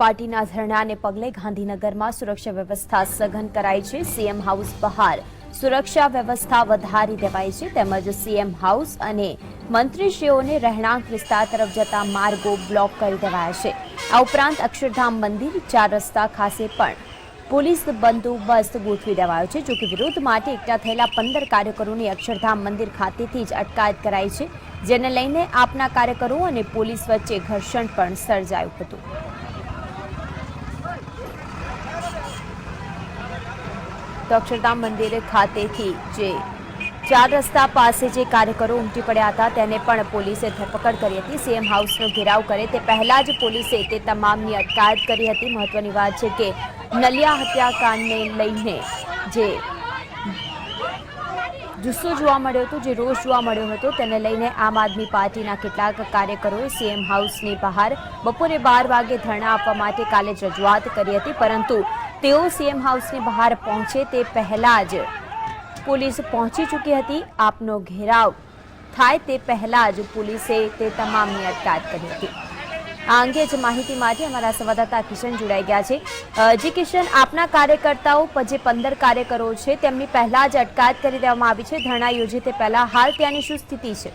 પાર્ટીના ધરણાને પગલે ગાંધીનગરમાં સુરક્ષા વ્યવસ્થા સઘન કરાઈ છે. સીએમ હાઉસ બહાર. સુરક્ષા વ્યવસ્થા વધારી દેવાઈ છે. તેમજ સીએમ હાઉસ અને મંત્રીશ્રીઓને રહેણાંક વિસ્તાર તરફ જતા માર્ગો બ્લોક કરી દેવાયા છે. આ ઉપરાંત અક્ષરધામ મંદિર, ચાર રસ્તા ખાસે પણ પોલીસ બંદોબસ્ત ગોઠવી દેવાયો છે, જોકે વિરોધ માટે એકઠા થયેલા પંદર કાર્યકરોની અક્ષરધામ મંદિર ખાતેથી જ અટકાયત કરાઈ છે, જેને લઈને આપના કાર્યકરો અને પોલીસ વચ્ચે ઘર્ષણ પણ સર્જાયું હતું. તો અક્ષરધામ મંદિર ખાતેથી જે ચાર રસ્તા પાસે જે કાર્યકરો ઉમટી પડ્યા હતા, તેને પણ પોલીસે ધરપકડ કરી હતી. સીએમ હાઉસનો ઘેરાવ કરે તે પહેલાં જ પોલીસે તે તમામની અટકાયત કરી હતી. મહત્વની વાત છે કે નલિયા હત્યાકાંડને લઈને જે જુસ્સો જોવા મળ્યો હતો, જે રોષ જોવા મળ્યો હતો, તેને લઈને આમ આદમી પાર્ટીના કેટલાક કાર્યકરોએ સીએમ હાઉસની બહાર બપોરે બાર વાગે ધરણા આપવા માટે કાલે રજૂઆત કરી હતી. પરંતુ તેઓ સીએમ હાઉસની બહાર પહોંચે તે પહેલા જ પોલીસ પહોંચી ચૂકી હતી આપનો ઘેરાવ થાય તે પહેલા જ પોલીસે તે તમામની અટકાયત કરી હતી. આ અંગે જ માહિતી માટે અમારા સંવાદદાતા કિશન જોડાઈ ગયા છે. જી કિશન, આપના કાર્યકર્તાઓ જે પંદર કાર્યકરો છે તેમની પહેલા જ અટકાયત કરી દેવામાં આવી છે. ધરણા યોજી તે પહેલા હાલ ત્યાંની શું સ્થિતિ છે?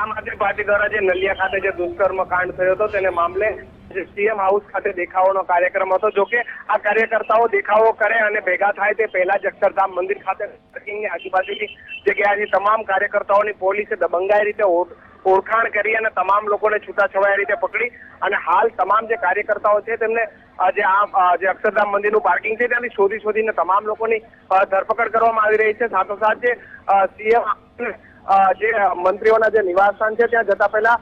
આમ આદમી પાર્ટી દ્વારા જે નલિયા ખાતે જે દુષ્કર્મ કાંડ થયો હતો, તેને મામલે સીએમ હાઉસ ખાતે દેખાવોનો કાર્યક્રમ હતો, જો કે આ કાર્યકર્તાઓ દેખાવો કરે અને ભેગા થાય તે પહેલા જ અક્ષરધામ મંદિર ખાતે પાર્કિંગની આજુબાજુની જગ્યાએથી તમામ કાર્યકર્તાઓની પોલીસે દબંગાઈ રીતે ઓળ- ઓળખાણ કરી અને તમામ લોકોને છૂટાછવાયા રીતે પકડી અને હાલ તમામ જે કાર્યકર્તાઓ છે તેમને જે આ જે અક્ષરધામ મંદિરનું પાર્કિંગ છે ત્યાંથી શોધી શોધીને તમામ લોકોની ધરપકડ કરવામાં આવી રહી છે. સાથોસાથ જે સીએમ જે મંત્રીઓના જે નિવાસસ્થાન છે, ત્યાં જતા પહેલા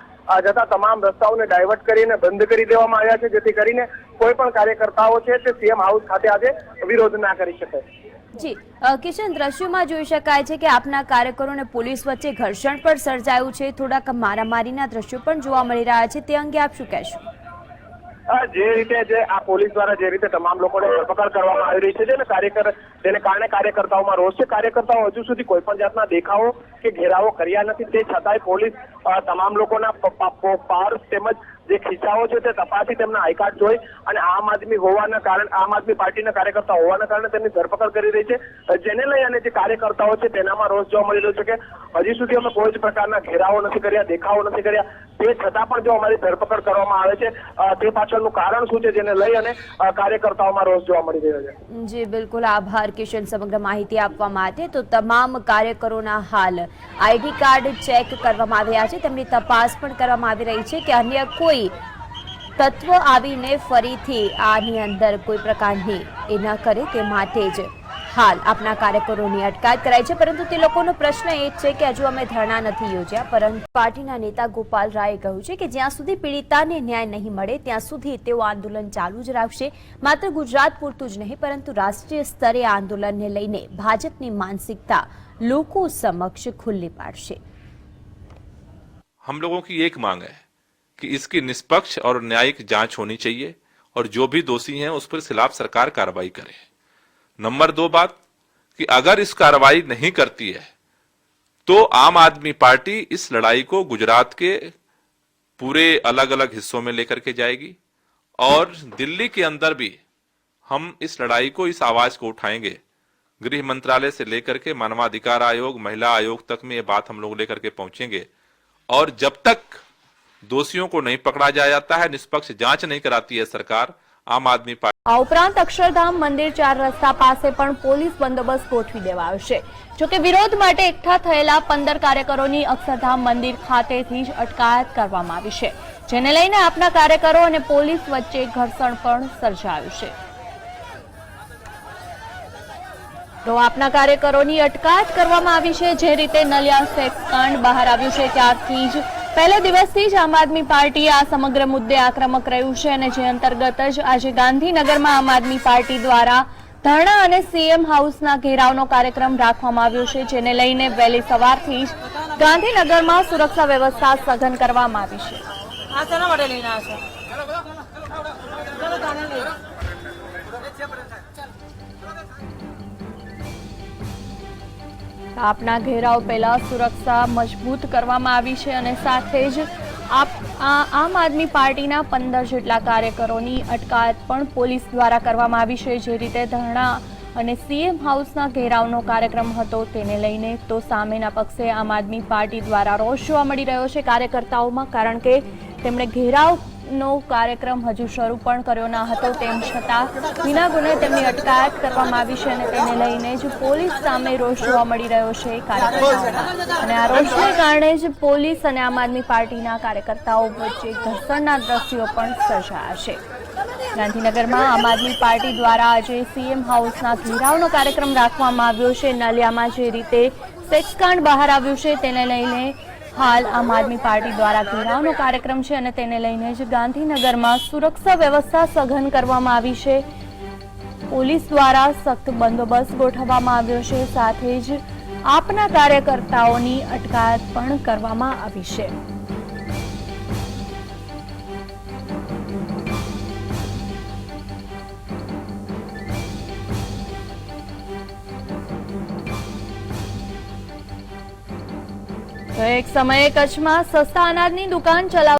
જતા તમામ રસ્તાઓને ડાયવર્ટ કરીને બંધ કરી દેવામાં આવ્યા છે, જેથી કરીને કોઈ પણ કાર્યકર્તાઓ છે તે સીએમ હાઉસ ખાતે આજે વિરોધ ના કરી શકે. જી કિશન, દ્રશ્યોમાં જોઈ શકાય છે કે આપના કાર્યકરો અને પોલીસ વચ્ચે ઘર્ષણ પણ સર્જાયું છે. થોડાક મારામારીના દ્રશ્યો પણ જોવા મળી રહ્યા છે. તે અંગે આપ શું કહેશો? જે રીતે જે આ પોલીસ દ્વારા જે રીતે તમામ લોકોને ધરપકડ કરવામાં આવી રહી છે જેને કાર્યકર જેને કારણે કાર્યકર્તાઓમાં રોષ છે, કાર્યકર્તાઓ હજુ સુધી કોઈ પણ જાતના દેખાવો કે ઘેરાવો કર્યા નથી. તે છતાંય પોલીસ તમામ લોકોના પ- પ- તેમજ જે ખિસ્સાઓ છે તે તપાસી તેમના આઈ જોઈ અને આમ આદમી હોવાના કારણે આમ આદમી પાર્ટીના કાર્યકર્તા હોવાના કારણે તેમની ધરપકડ કરી રહી છે. જેને લઈ અને જે કાર્યકર્તાઓ છે તેનામાં રોષ જોવા મળી રહ્યો છે કે હજી સુધી અમે કોઈ જ પ્રકારના ઘેરાવો નથી કર્યા, દેખાવો નથી કર્યા. તે છતાં પણ જો અમારી ધરપકડ કરવામાં આવે છે તે પાછળનું કારણ શું છે જેને લઈ અને કાર્યકર્તાઓમાં રોષ જોવા મળી રહ્યો છે. જી, બિલકુલ. આભાર, કિશન. સમગ્ર માહિતી આપવા માટે તો તમામ કાર્યકરોના હાલ આઈડી કાર્ડ ચેક કરવામાં આવ્યા છે. તેમની તપાસ પણ કરવામાં આવી રહી છે કે અન્ય કોઈ તત્વ આવીને ફરીથી આની અંદર કોઈ પ્રકારની એ ન કરે તે માટે જ હાલ આપના કાર્યકરોની અટકાયત કરાઈ છે પરંતુ તે લોકોનો પ્રશ્ન એ જ છે કે હજુ અમે ધરણા નથી યોજ્યા પરંતુ પાર્ટીના નેતા ગોપાલ રાયે કહ્યું છે કે જ્યાં સુધી પીડિતાને ન્યાય નહીં મળે ત્યાં સુધી તેઓ આંદોલન ચાલુ જ રાખશે માત્ર ગુજરાત પૂરતું જ નહીં પરંતુ રાષ્ટ્રીય સ્તરે આ આંદોલનને લઈને ભાજપની માનસિકતા લોકો સમક્ષ ખુલ્લી પાડશે हम लोगों की एक मांग है कि इसकी निष्पक्ष और न्यायिक जाँच होनी चाहिए और जो भी दोषी हैं उस पर खिलाफ सरकार कार्रवाई करे। नंबर दो बात कि अगर इस कार्रवाई नहीं करती है तो आम आदमी पार्टी इस लड़ाई को गुजरात के पूरे अलग अलग हिस्सों में लेकर के जाएगी और दिल्ली के अंदर भी हम इस लड़ाई को, इस आवाज़ को उठाएँगे। गृह मंत्रालय से लेकर के मानवाधिकार आयोग, महिला आयोग तक में ये बात हम लोग लेकर के पहुँचेंगे और जब तक दोषियों को नहीं पकड़ा जा जाता है निष्पक्ष जांच नहीं कराती है सरकार आम आदमी पार्टी આ ઉપરાંત અક્ષરધામ મંદિર ચાર રસ્તા પાસે પણ પોલીસ બંદોબસ્ત ગોઠવી દેવાયો છે જોકે વિરોધ માટે એકઠા થયેલા પંદર કાર્યકરોની અક્ષરધામ મંદિર ખાતેથી જ અટકાયત કરવામાં આવી છે જેને લઈને આપના કાર્યકરો અને પોલીસ વચ્ચે ઘર્ષણ પણ સર્જાયું છે તો આપના કાર્યકરોની અટકાયત કરવામાં આવી છે જે રીતે નલિયા સેક્સ કાંડ બહાર આવ્યું છે ત્યારથી જ પહેલા દિવસથી જ આમ આદમી પાર્ટી આ સમગ્ર મુદ્દે આક્રમક રહ્યું છે અને જે અંતર્ગત જ આજે ગાંધીનગરમાં આમ આદમી પાર્ટી દ્વારા ધરણા અને સીએમ હાઉસના ઘેરાવનો કાર્યક્રમ રાખવામાં આવ્યો છે, જેને લઈને વહેલી સવારથી જ ગાંધીનગરમાં સુરક્ષા વ્યવસ્થા સઘન કરવામાં આવી છે? આપના ઘેરાવ પહેલા સુરક્ષા મજબૂત કરવામાં આવી છે અને સાથે જ આપ આમ આદમી પાર્ટીના પંદર જેટલા કાર્યકરોની અટકાયત પણ પોલીસ દ્વારા કરવામાં આવી છે. જે રીતે ધરણા અને સીએમ હાઉસના ઘેરાવનો કાર્યક્રમ હતો તેને લઈને તો સામેના પક્ષે આમ આદમી પાર્ટી દ્વારા રોષ જોવા મળી રહ્યો છે કાર્યકર્તાઓમાં, કારણ કે તેમણે ઘેરાવનો કાર્યક્રમ હજુ શરૂ પણ કર્યો ન હતો, તેમ છતાં વિના ગુને તેમની અટકાયત કરવામાં આવી છે અને તેને લઈને જ પોલીસ સામે રોષ જોવા મળી રહ્યો છે કાર્યકર્તાઓમાં. અને આ રોષને કારણે જ પોલીસ અને આમ આદમી પાર્ટીના કાર્યકર્તાઓ વચ્ચે ઘર્ષણના દ્રશ્યો પણ સર્જાયા છે. ગાંધીનગરમાં આમ આદમી પાર્ટી દ્વારા આજે સીએમ હાઉસના ઘેરાવનો કાર્યક્રમ રાખવામાં આવ્યો છે. નલિયામાં જે રીતે સેક્સકાંડ બહાર આવ્યું છે, તેને લઈને હાલ આમ આદમી પાર્ટી દ્વારા ઘેરાવનો કાર્યક્રમ છે અને તેને લઈને જ ગાંધીનગરમાં સુરક્ષા વ્યવસ્થા સઘન કરવામાં આવી છે. પોલીસ દ્વારા સખ્ત બંદોબસ્ત ગોઠવવામાં આવ્યો છે, સાથે જ આપના કાર્યકર્તાઓની અટકાયત પણ કરવામાં આવી છે. એક સમયે કચ્છમાં સસ્તા અનાજની દુકાન ચલાવ